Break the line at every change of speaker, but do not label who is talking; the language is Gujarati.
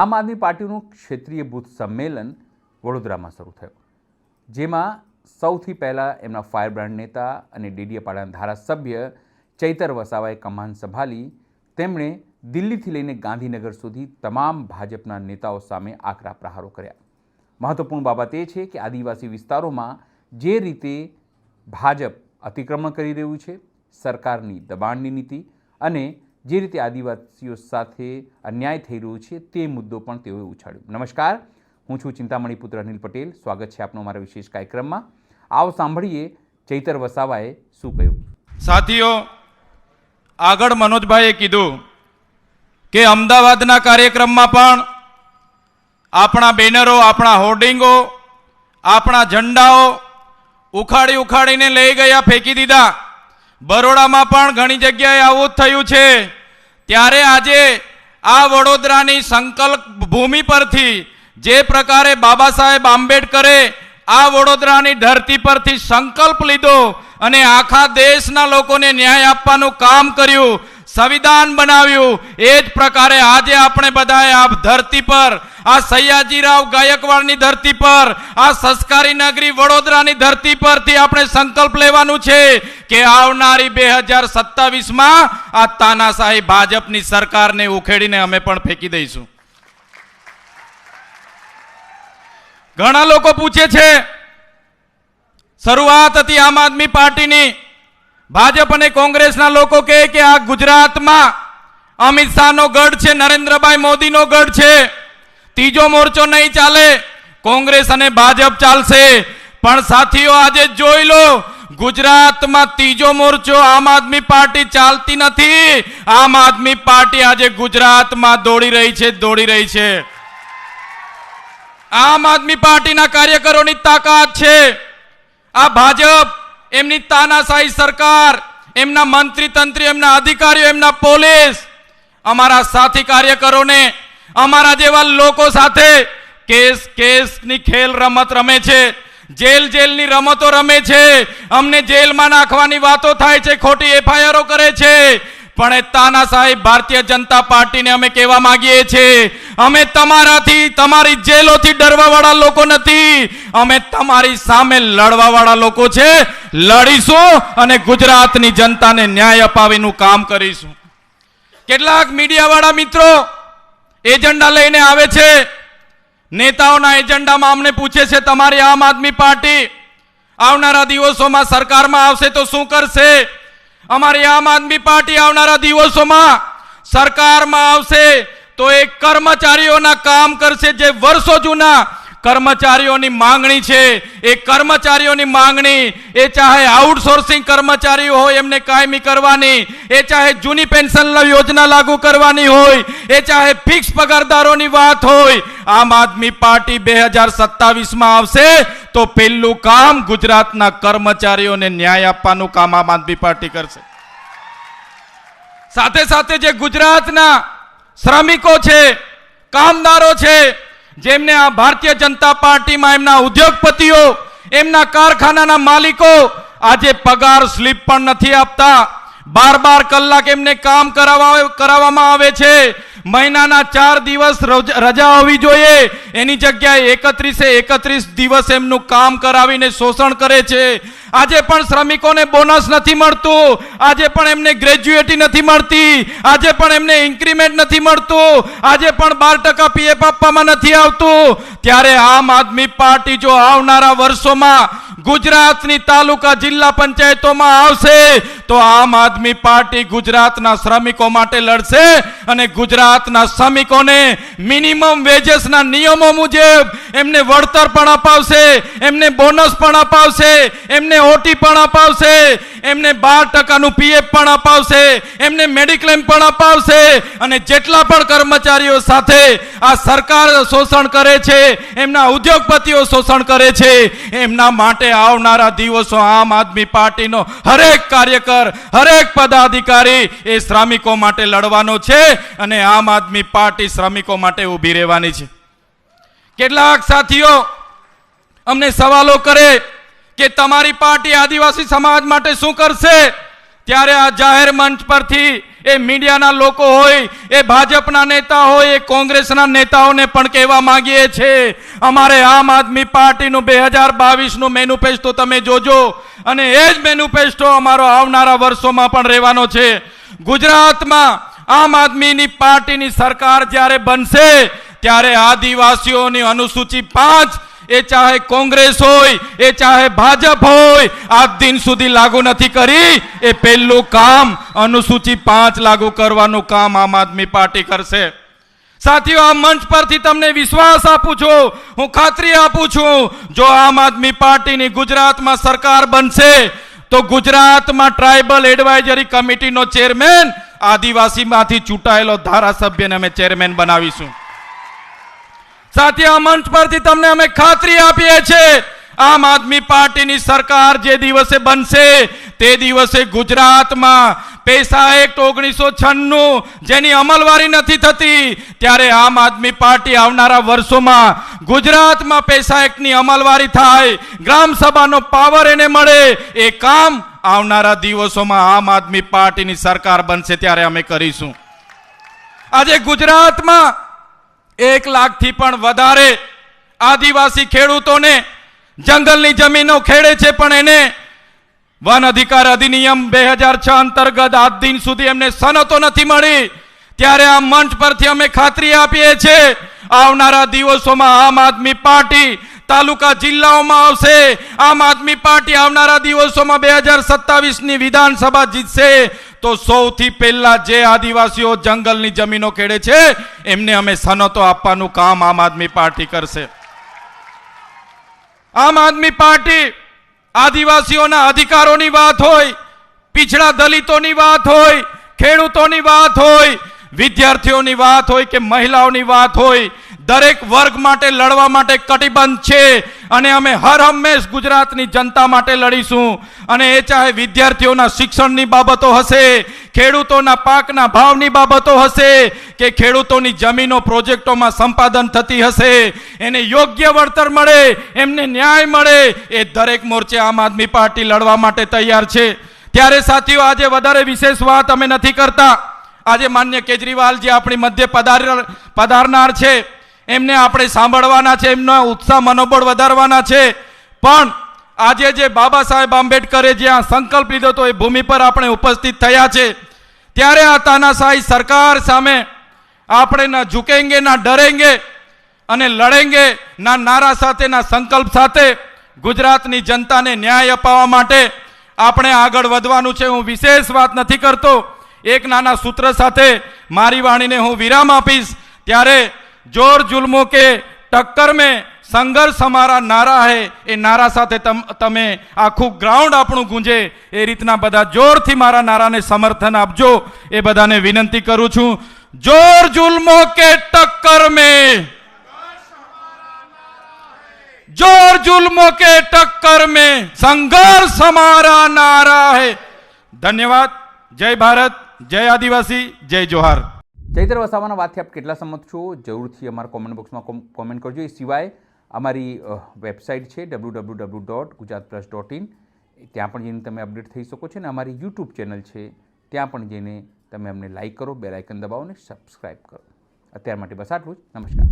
આમ આદમી પાર્ટીનું ક્ષેત્રીય બૂથ સંમેલન વડોદરામાં શરૂ થયું. જેમાં સૌથી પહેલાં એમના ફાયરબ્રાન્ડ નેતા અને ડેડિયાપાડાના ધારાસભ્ય ચૈતર વસાવાએ કમાન સંભાળી તેમણે દિલ્હીથી લઈને ગાંધીનગર સુધી તમામ ભાજપના નેતાઓ સામે આકરા પ્રહારો કર્યા. મહત્વપૂર્ણ બાબત એ છે કે આદિવાસી વિસ્તારોમાં જે રીતે ભાજપ અતિક્રમણ કરી રહ્યું છે, સરકારની દબાણની નીતિ અને જે રીતે આદિવાસીઓ સાથે અન્યાય થઈ રહ્યો છે તે મુદ્દો પણ તેઓએ ઉછાળ્યો. નમસ્કાર, હું છું ચિંતામણી પુત્ર અનિલ પટેલ. સ્વાગત છે આપનો મારા વિશેષ કાર્યક્રમમાં. આવો સાંભળીએ ચૈતર વસાવાએ શું કહ્યું?
સાથીઓ, આગળ મનોજભાઈએ કીધું કે અમદાવાદના કાર્યક્રમમાં પણ આપણા બેનરો, આપણા હોર્ડિંગો, આપણા ઝંડાઓ ઉખાડી ઉખાડીને લઈ ગયા, ફેંકી દીધા. બરોડામાં પણ ઘણી જગ્યાએ આવું જ થયું છે. ત્યારે આજે આ વડોદરાની સંકલ્પ ભૂમિ પરથી જે પ્રકારે બાબા સાહેબ આંબેડકરે આ વડોદરાની ધરતી પરથી સંકલ્પ લીધો અને આખા દેશના લોકોને ન્યાય આપવાનું કામ કર્યું સંવિધાન બનાવ્યું. એ જ પ્રકારે આજે આપણે બધાએ આ ધરતી પર, આ સયાજીરાવ ગાયકવાડની ધરતી પર, આ સંસ્કારી નગરી વડોદરાની ધરતી પરથી આપણે સંકલ્પ લેવાનું છે કે આવનારી બે હજાર સત્તાવીસમાં આ તાનાશાહી ભાજપની સરકારને ઉખેડીને અમે પણ ફેંકી દઈશું. ઘણા લોકો પૂછે છે, શરૂઆત હતી આમ આદમી પાર્ટીની. ભાજપ અને કોંગ્રેસના લોકો કહે કે આ ગુજરાતમાં અમિત શાહનો ગઢ છે, નરેન્દ્રભાઈ મોદીનો ગઢ છે. ત્રીજો મોરચો નહીં ચાલે, કોંગ્રેસ અને ભાજપ ચાલશે. પણ સાથીઓ, આજે જોઈ લો, ગુજરાતમાં ત્રીજો મોરચો આમ આદમી પાર્ટી ચાલતી નથી. આમ આદમી પાર્ટી આજે ગુજરાતમાં દોડી રહી છે, દોડી રહી છે. આમ આદમી પાર્ટીના કાર્યકરોની તાકાત છે. આ ભાજપ એમની તાનાશાહી સરકાર, એમના મંત્રી તંત્રી એમના અધિકારીઓ, એમના પોલીસ, અમારા સાથી કાર્યકરોને, અમારા જેવા લોકો સાથે કેસ, કેસની ખેલ રમત રમે છે. જેલ, જેલની રમતો રમે છે. અમને જેલમાં નાખવાની વાતો થાય છે, ખોટી એફઆઈઆરો કરે છે. પણ એ તાના સાહેબ ભારતીય જનતા પાર્ટીને અમે કહેવા માંગીએ છીએ, અમે તમારાથી, તમારી જેલોથી ડરવાવાળા લોકો નથી, અમે તમારી સામે લડવાવાળા લોકો છે, લડીશું અને ગુજરાતની જનતાને ન્યાય અપાવીનું કામ કરીશું. કેટલાક મીડિયાવાળા મિત્રો એજન્ડા લઈને આવે છે, નેતાઓના એજન્ડામાં અમને પૂછે છે, તમારી આમ આદમી પાર્ટી આવનારા દિવસોમાં સરકારમાં આવશે તો શું કરશે? અમારી આમ આદમી પાર્ટી આવનારા દિવસોમાં સરકારમાં આવશે તો એ કર્મચારીઓના કામ કરશે જે વર્ષો જૂના કર્મચારીઓની માંગણી છે. એ કર્મચારીઓની માંગણી, એ ચાહે આઉટસોર્સિંગ કર્મચારીઓ હોય એમને કાયમી કરવાની, એ ચાહે જૂની પેન્શન યોજના લાગુ કરવાની હોય, એ ચાહે ફિક્સ પગારદારોની વાત હોય, આમ આદમી પાર્ટી બે હજાર સત્તાવીસમાં આવશે, તો પહેલું કામ ગુજરાતના કર્મચારીઓને ન્યાય આપવાનું કામ આમ આદમી પાર્ટી કરશે. સાથે સાથે જે ગુજરાતના શ્રમિકો છે, કામદારો છે જેમને આ ભારતીય જનતા પાર્ટીમાં એમના ઉદ્યોગપતિઓ, એમના કારખાનાના માલિકો આજે પગાર સ્લીપ પણ નથી આપતા. બાર બાર કલાક એમને કામ કરાવવા કરાવવામાં આવે છે. મહિનાના ચાર દિવસ રોજ- હોવી જોઈએ. એની જગ્યાએ એકત્રીસે એકત્રીસ દિવસ એમનું કામ કરાવીને શોષણ કરે છે. આજે પણ શ્રમિકોને બોનસ નથી મળતું. આજે પણ એમને ગ્રેજ્યુએટી નથી મળતી. આજે પણ એમને ઇન્ક્રીમેન્ટ નથી મળતું. આજે પણ બાર ટકા પીએફ આપવામાં નથી આવતું. ત્યારે આમ આદમી પાર્ટી જો આવનારા વર્ષોમાં ગુજરાતની તાલુકા જિલ્લા પંચાયતોમાં આવશે, તો આમ આદમી પાર્ટી ગુજરાતના શ્રમિકો માટે લડશે અને ગુજરાતના શ્રમિકોને મિનિમમ વેજેસના નિયમો મુજબ એમને વળતર પણ અપાવશે, એમને બોનસ પણ અપાવશે, એમને ઓટી પણ અપાવશે, એમને બાર ટકાનું પીએફ પણ અપાવશે, એમને મેડિક્લેમ પણ અપાવશે અને જેટલા પણ કર્મચારીઓ સાથે આ સરકાર શોષણ કરે છે, એમના ઉદ્યોગપતિઓ શોષણ કરે છે, એમના માટે આવનારા દિવસો આમ આદમી પાર્ટીનો હરેક કાર્યકર, હરેક પદાધિકારી એ શ્રમિકો માટે લડવાનો છે અને આમ આદમી પાર્ટી શ્રમિકો માટે ઊભી રહેવાની છે. કેટલાક સાથીઓ અમને સવાલો કરે કે તમારી પાર્ટી આદિવાસી સમાજ માટે શું કરશે? ત્યારે આ જાહેર મંચ પરથી એ મીડિયાના લોકો હોય, એ ભાજપના નેતા હોય, એ કોંગ્રેસના નેતાઓને પણ કહેવા માંગીએ છીએ, અમારે આમ આદમી પાર્ટીનું બે હજાર બાવીસનું મેન્યુફેસ્ટો તમે જોજો, અને એ જ મેન્યુફેસ્ટો અમારો આવનારા વર્ષોમાં પણ રહેવાનો છે. ગુજરાતમાં આમ આદમીની પાર્ટીની સરકાર જ્યારે બનશે, ત્યારે આદિવાસીઓની અનુસૂચિ પાંચ એ ચાહે કોંગ્રેસ હોય, એ ચાહે ભાજપ હોય, આજ દિન સુધી લાગુ નથી કરી. એ પહેલું કામ અનુસૂચિ પાંચ લાગુ કરવાનું કામ આમ આદમી પાર્ટી કરશે. સાથીઓ, આ મંચ પરથી તમને વિશ્વાસ આપું છું, હું ખાતરી આપું છું, જો આમ આદમી પાર્ટીની ગુજરાતમાં સરકાર બનશે, તો ગુજરાતમાં ટ્રાઇબલ એડવાઇઝરી કમિટીનો ચેરમેન આદિવાસીમાંથી ચૂંટાયેલો ધારાસભ્યને અમે ચેરમેન બનાવીશું. સાથે આ મંચ પરથી તમને અમે ખાતરી આપીએ છીએ, આમ આદમી પાર્ટીની સરકાર જે દિવસે બનશે, તે દિવસે ગુજરાતમાં પૈસા એક્ટ ઓગણીસો છન્નું જેની અમલવારી નથી થતી, ત્યારે આમ આદમી પાર્ટી આવનારા વર્ષોમાં ગુજરાતમાં પૈસા એક્ટની અમલવારી થાય, ગ્રામ સભાનો પાવર એને મળે, એ કામ આવનારા દિવસોમાં આમ આદમી પાર્ટીની સરકાર બનશે ત્યારે અમે કરીશું. આજે ગુજરાતમાં એક લાખથી પણ વધારે આદિવાસી ખેડૂતોને જંગલની જમીનો ખેડે છે, પણ એને વન અધિકાર અધિનિયમ બે હજાર છ અંતર્ગત આજ દિન સુધી એમને સનતો નથી મળી. ત્યારે આ મંચ પરથી અમે ખાતરી આપીએ છીએ, આવનારા દિવસોમાં આમ આદમી પાર્ટી તાલુકા જિલ્લાઓમાં આવશે. આમ આદમી પાર્ટી આવનારા દિવસોમાં બે હજાર સત્તાવીસની વિધાનસભા જીતશે. તો સૌથી પહેલા જે આદિવાસીઓ જંગલની જમીનો ખેડે છે, એમને અમે સનતો આપવાનું કામ આમ આદમી પાર્ટી કરશે. આમ આદમી પાર્ટી આદિવાસીઓના અધિકારોની વાત હોય, પીછડા દલિતોની વાત હોય, ખેડૂતોની વાત હોય, વિદ્યાર્થીઓની વાત હોય કે મહિલાઓની વાત હોય દરેક વર્ગ માટે લડવા માટે કટિબદ્ધ છે. અને અમે હર હંમેશ ગુજરાતની જનતા માટે લડીશું. અને એ ચાહે વિદ્યાર્થીઓના શિક્ષણની બાબતો હશે, ખેડૂતોના પાકના ભાવની બાબતો હશે, કે ખેડૂતોની જમીનો પ્રોજેક્ટોમાં સંપાદન થતી હશે. એને યોગ્ય વળતર મળે, એમને ન્યાય મળે, એ દરેક મોરચે આમ આદમી પાર્ટી લડવા માટે તૈયાર છે. ત્યારે સાથીઓ, આજે વધારે વિશેષ વાત અમે નથી કરતા. આજે માન્ય કેજરીવાલ જે આપણી મધ્ય પધાર, પધારનાર છે. એમને આપણે સાંભળવાના છે, એમનો ઉત્સાહ, મનોબળ વધારવાના છે. પણ આજે જે બાબા સાહેબ આંબેડકરે જ્યાં સંકલ્પ લીધો હતો, એ ભૂમિ પર આપણે ઉપસ્થિત થયા છે. ત્યારે આ તાનાશાહી સરકાર સામે આપણે ના ઝુકેંગે, ના ડરેંગે અને લડેંગે, ના નારા સાથે, ના સંકલ્પ સાથે ગુજરાતની જનતાને ન્યાય અપાવવા માટે આપણે આગળ વધવાનું છે. હું વિશેષ વાત નથી કરતો. એક નાના સૂત્ર સાથે મારી વાણીને હું વિરામ આપીશ. ત્યારે જોર જુલ્મો કે ટક્કર મેં સંઘર્ષ હમારા નારા હે એ નારા સાથે તમ તમે આખું ગ્રાઉન્ડ આપણું ગુંજે એ રીતના બધા જોરથી મારા નારાને સમર્થન આપજો એ બધાને વિનંતી કરું છું જોર જુલ્મો કે ટક્કર મેં जोर जुल्मों के टक्कर में संघर्ष हमारा नारा है धन्यवाद जय भारत जय आदिवासी जय जोहार
ચૈત્ર વસાવાના વાતથી આપ કેટલા સંમત છો? જરૂરથી અમારા કોમેન્ટ બોક્સમાં કોમેન્ટ કરજો. એ સિવાય અમારી વેબસાઇટ છે W W W dot Gujarat plus dot in ત્યાં પણ જઈને તમે અપડેટ થઈ શકો છો. અને અમારી યુટ્યુબ ચેનલ છે, ત્યાં પણ જઈને તમે અમને લાઇક કરો બેલ આઇકન દબાવો અને સબસ્ક્રાઈબ કરો. અત્યાર માટે બસ આટલું જ. નમસ્કાર.